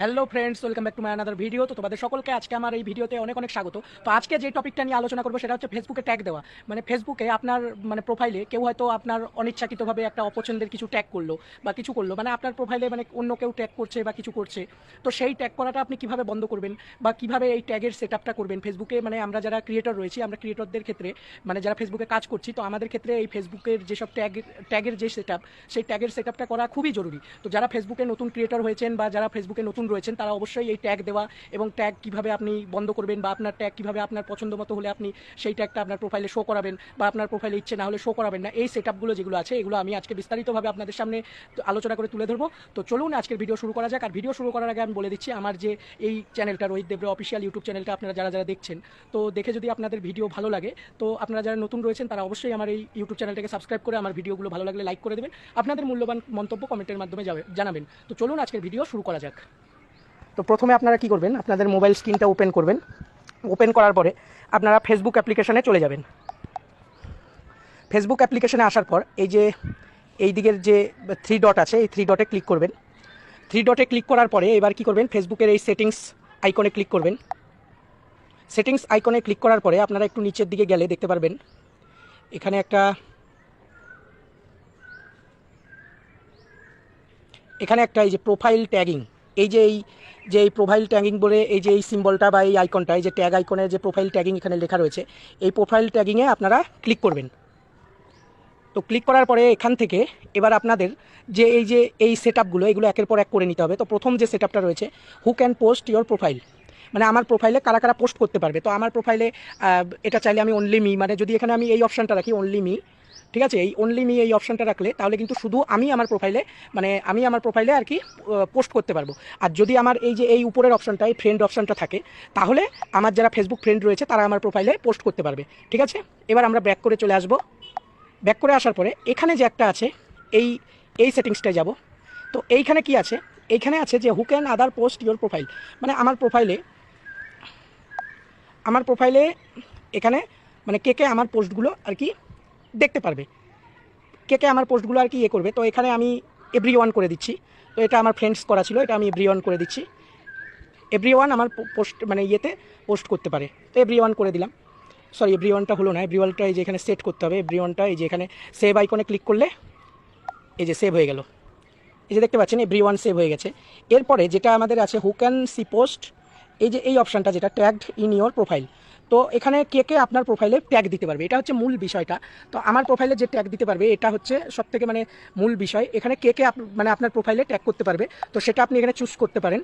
Hello friends welcome back to my another video তো তোমাদের সকলকে আজকে আমার এই ভিডিওতে অনেক অনেক স্বাগত। তো আজকে যে টপিকটা নিয়ে আলোচনা করব, সেটা হচ্ছে ফেসবুকে ট্যাগ দেওয়া। মানে ফেসবুকে আপনার মানে প্রোফাইলে কেউ হয়তো আপনার অনিচ্ছাকৃতভাবে একটা অপছন্দের কিছু ট্যাগ করল, বা কিছু করল। মানে আপনার প্রোফাইলে মানে অন্য কেউ ট্যাগ করছে বা কিছু করছে। তো সেই ট্যাগ করাটা আপনি কীভাবে বন্ধ করবেন, বা কীভাবে এই ট্যাগের সেট আপটা করবেন? ফেসবুকে মানে আমরা যারা ক্রিয়েটর রয়েছি, আমরা ক্রিয়েটরদের ক্ষেত্রে মানে যারা ফেসবুকে কাজ করছি, তো আমাদের ক্ষেত্রে এই ফেসবুকের যেসব ট্যাগ ট্যাগের যে সেট সেই ট্যাগের সেট করা খুবই জরুরি। তো যারা ফেসবুকে নতুন ক্রিয়েটর হয়েছেন, বা যারা ফেসবুকে নতুন রয়েছেন, তারা অবশ্যই এই ট্যাগ দেওয়া এবং ট্যাগ কীভাবে আপনি বন্ধ করবেন বা আপনার ট্যাগ কীভাবে আপনার পছন্দ মতো হলে আপনি সেই ট্যাগটা আপনার প্রোফাইলে শো করাবেন বা আপনার প্রোফাইলে ইচ্ছে না হলে শো করাবেন না। এই সেট আপগুলো যেগুলো আছে, এগুলো আমি আজকে বিস্তারিতভাবে আপনাদের সামনে আলোচনা করে তুলে ধরবো। তো চলুন আজকের ভিডিও শুরু করা যাক। আর ভিডিও শুরু করার আগে আমি বলে দিচ্ছি, আমার যে এই চ্যানেলটা রোহিত দেবরে অফিসিয়াল ইউটিউব চ্যানেলটা আপনারা যারা যারা দেখছেন, তো দেখে যদি আপনাদের ভিডিও ভালো লাগে, তো আপনারা যারা নতুন রয়েছেন, তারা অবশ্যই আমার এই ইউটিউব চ্যানেলটাকে সাবস্ক্রাইব করে আমার ভিডিওগুলো ভালো লাগলে লাইক করে দেবেন। আপনাদের মূল্যবান মন্তব্য কমেন্টের মাধ্যমে যাবে, জানাবেন। তো চলুন আজকের ভিডিও শুরু করা যাক। তো প্রথমে আপনারা কি করবেন? আপনাদের মোবাইল স্ক্রিনটা ওপেন করবেন। ওপেন করার পরে আপনারা ফেসবুক অ্যাপ্লিকেশনে চলে যাবেন। ফেসবুক অ্যাপ্লিকেশনে আসার পর এই যে, এই দিকের যে থ্রি ডট আছে, এই থ্রি ডটে ক্লিক করবেন। থ্রি ডটে ক্লিক করার পরে এবার কি করবেন? ফেসবুকের এই সেটিংস আইকনে ক্লিক করবেন। সেটিংস আইকনে ক্লিক করার পরে আপনারা একটু নিচের দিকে গেলে দেখতে পারবেন। এখানে একটা এখানে একটা এই যে প্রোফাইল ট্যাগিং এই যে এই যে এই প্রোফাইল ট্যাগিং বলে, এই যে এই সিম্বলটা বা এই আইকনটা এই যে ট্যাগ আইকনের যে প্রোফাইল ট্যাগিং এখানে লেখা রয়েছে, এই প্রোফাইল ট্যাগিংয়ে আপনারা ক্লিক করবেন। তো ক্লিক করার পরে এখান থেকে এবার আপনাদের যে এই যে এই সেট আপগুলো এগুলো একের পর এক করে নিতে হবে। তো প্রথম যে সেট আপটা রয়েছে who can post your profile মানে আমার প্রোফাইলে কারা কারা পোস্ট করতে পারবে? তো আমার প্রোফাইলে এটা চাইলে আমি অনলি মি মানে যদি এখানে আমি এই অপশানটা রাখি অনলি মি ঠিক আছে? এই অনলি মি এই অপশানটা রাখলে তাহলে কিন্তু শুধু আমি আমার প্রোফাইলে মানে আমি আমার প্রোফাইলে আর কি পোস্ট করতে পারব। আর যদি আমার এই যে এই উপরের অপশানটা এই ফ্রেন্ড অপশানটা থাকে, তাহলে আমার যারা ফেসবুক ফ্রেন্ড রয়েছে, তারা আমার প্রোফাইলে পোস্ট করতে পারবে। ঠিক আছে? এবার আমরা ব্যাক করে চলে আসব। ব্যাক করে আসার পরে, এখানে যে একটা আছে, এই এই সেটিংসটায় যাব। তো এইখানে কি আছে? এইখানে আছে যে who can other post your profile মানে আমার প্রোফাইলে আমার প্রোফাইলে এখানে মানে কে কে আমার পোস্টগুলো আর কি দেখতে পারবে। কে কে আমার পোস্টগুলো আর কি ইয়ে করবে। তো এখানে আমি এভরি ওয়ান করে দিচ্ছি। তো এটা আমার ফ্রেন্ডস করা ছিল, এটা আমি এভরি ওয়ান করে দিচ্ছি। এভরি ওয়ান আমার পোস্ট মানে ইয়েতে পোস্ট করতে পারে। তো এভরি ওয়ান করে দিলাম। সরি এভরি ওয়ানটা হলো না। এভরি ওয়ানটা এই যে এখানে সেট করতে হবে। এভরি ওয়ানটা এই যে এখানে সেভ আইকনে ক্লিক করলে এই যে সেভ হয়ে গেল। এই যে দেখতে পাচ্ছেন এভরি ওয়ান সেভ হয়ে গেছে। এরপরে যেটা আমাদের আছে হু ক্যান সি পোস্ট এই যে, এই অপশানটা যেটা ট্যাগড ইন ইওর প্রোফাইল তো এখানে কে কে আপনার প্রোফাইলে ট্যাগ দিতে পারবে? এটা হচ্ছে মূল বিষয়টা। তো আমার প্রোফাইলে যে ট্যাগ দিতে পারবে, এটা হচ্ছে সব থেকে মানে মূল বিষয়। এখানে কে কে মানে আপনার প্রোফাইলে ট্যাগ করতে পারবে, তো সেটা আপনি এখানে চুজ করতে পারেন।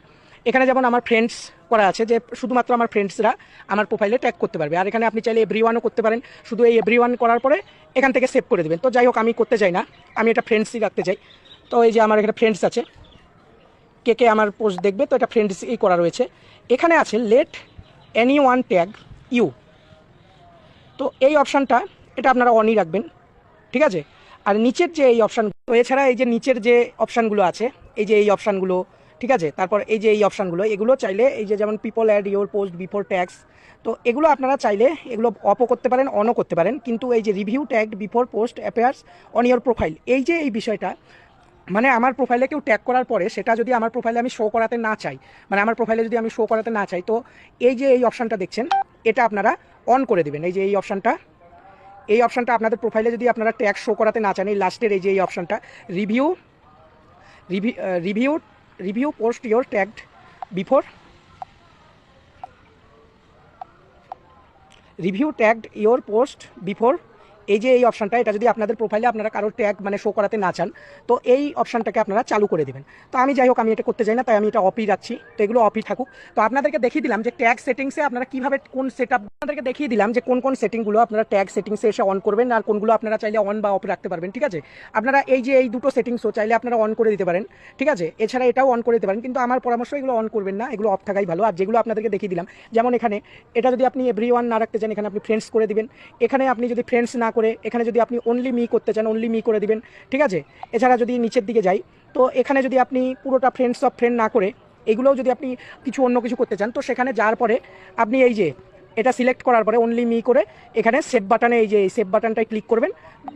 এখানে যেমন আমার ফ্রেন্ডস করা আছে, যে শুধুমাত্র আমার ফ্রেন্ডসরা আমার প্রোফাইলে ট্যাগ করতে পারবে। আর এখানে আপনি চাইলে এভরি ওয়ানও করতে পারেন। শুধু এই এভরি ওয়ান করার পরে এখান থেকে সেভ করে দেবেন। তো যাই হোক, আমি করতে চাই না। আমি এটা ফ্রেন্ডসই রাখতে চাই। তো এই যে আমার এখানে ফ্রেন্ডস আছে, কে কে আমার পোস্ট দেখবে, তো এটা ফ্রেন্ডসই করা রয়েছে। এখানে আছে let anyone tag you. তো এই অপশানটা, এটা আপনারা অনই রাখবেন, ঠিক আছে? আর নিচের যে এই অপশান, তো এছাড়া এই যে নিচের যে অপশানগুলো আছে, এই যে এই অপশানগুলো, ঠিক আছে? তারপর এই যে এই অপশানগুলো, এগুলো চাইলে এই যে যেমন people add your post before tags তো এগুলো আপনারা চাইলে এগুলো অপও করতে পারেন অনও করতে পারেন, কিন্তু এই যে review tag before post appears on your profile এই যে এই বিষয়টা মানে আমার প্রোফাইলে কেউ ট্যাগ করার পরে, সেটা যদি আমার প্রোফাইলে আমি শো করাতে না চাই মানে আমার প্রোফাইলে যদি আমি শো করাতে না চাই, তো এই যে এই অপশানটা দেখছেন এটা আপনারা অন করে দেবেন। এই যে এই অপশানটা এই অপশানটা আপনাদের প্রোফাইলে যদি আপনারা ট্যাগ শো করাতে না চান, এই লাস্টের এই যে এই অপশানটা review review review post your tagged before review tagged your post before এই যে এই অপশানটা এটা যদি আপনাদের প্রোফাইলে আপনারা কারোর ট্যাগ মানে শো করাতে না চান, তো এই অপশানটাকে আপনারা চালু করে দেবেন। তো আমি যাই হোক, আমি এটা করতে চাই না, তাই আমি এটা অফই রাখছি তো এগুলো অফই থাকুক। তো আপনাদেরকে দেখিয়ে দিলাম যে ট্যাগ সেটিংসে আপনারা কীভাবে কোন সেট আপনাদেরকে দেখিয়ে দিলাম যে কোন কোন সেটিংগুলো আপনারা ট্যাগ সেটিংসে এসে অন করবেন আর কোনগুলো আপনারা চাইলে অন বা অফ রাখতে পারবেন, ঠিক আছে? আপনারা এই যে এই দুটো সেটিংসও চাইলে আপনারা অন করে দিতে পারেন, ঠিক আছে? এছাড়া এটাও অন করে দিতে পারেন, কিন্তু আমার পরামর্শ এগুলো অন করবেন না, এগুলো অফ থাকাই ভালো। আর যেগুলো আপনাদেরকে দেখিয়ে দিলাম, যেমন এখানে এটা যদি আপনি এভরি ওয়ান না রাখতে চান, এখানে আপনি ফ্রেন্ডস করে দিবেন। এখানে আপনি যদি ফ্রেন্ডস না করে এখানে যদি আপনি অনলি মি করতে চান অনলি মি করে দিবেন, ঠিক আছে? এছাড়া যদি নিচের দিকে যাই, তো এখানে যদি আপনি পুরোটা ফ্রেন্ডস অফ ফ্রেন্ড না করে, এগুলোও যদি আপনি কিছু অন্য কিছু করতে চান, তো সেখানে যাওয়ার পরে আপনি এই যে এটা সিলেক্ট করার পরে অনলি মি করে এখানে সেভ বাটনে এই যে সেভ বাটনটায় ক্লিক করবেন,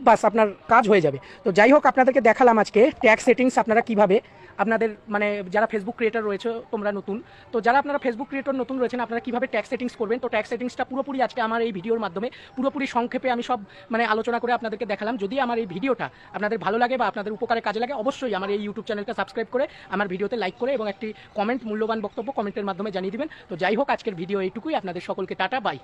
বাস আপনার কাজ হয়ে যাবে। তো যাই হোক, আপনাদেরকে দেখালাম আজকে ট্যাক্স সেটিংস আপনারা কীভাবে, আপনাদের মানে যারা ফেসবুক ক্রিয়েটার রয়েছে, তোমরা নতুন, তো যারা আপনারা ফেসবুক ক্রিয়েটর নতুন রয়েছেন, আপনারা কীভাবে ট্যাক্স সেটিংস করবেন? তো ট্যাক্স সেটিংসটা পুরোপুরি আজকে আমার এই ভিডিওর মাধ্যমে, পুরোপুরি সংক্ষেপে আমি সব মানে আলোচনা করে আপনাদেরকে দেখালাম। যদি আমার এই ভিডিওটা আপনাদের ভালো লাগে বা আপনাদের উপকারে কাজে লাগে, অবশ্যই আমার এই ইউটিউব চ্যানেলটা সাবস্ক্রাইব করে আমার ভিডিওতে লাইক করে এবং একটি কমেন্ট মূল্যবান বক্তব্য কমেন্টের মাধ্যমে জানিয়ে দিবেন। তো যাই হোক, আজকের ভিডিও এইটুকুই। আপনাদের সকলকে টাটা বাই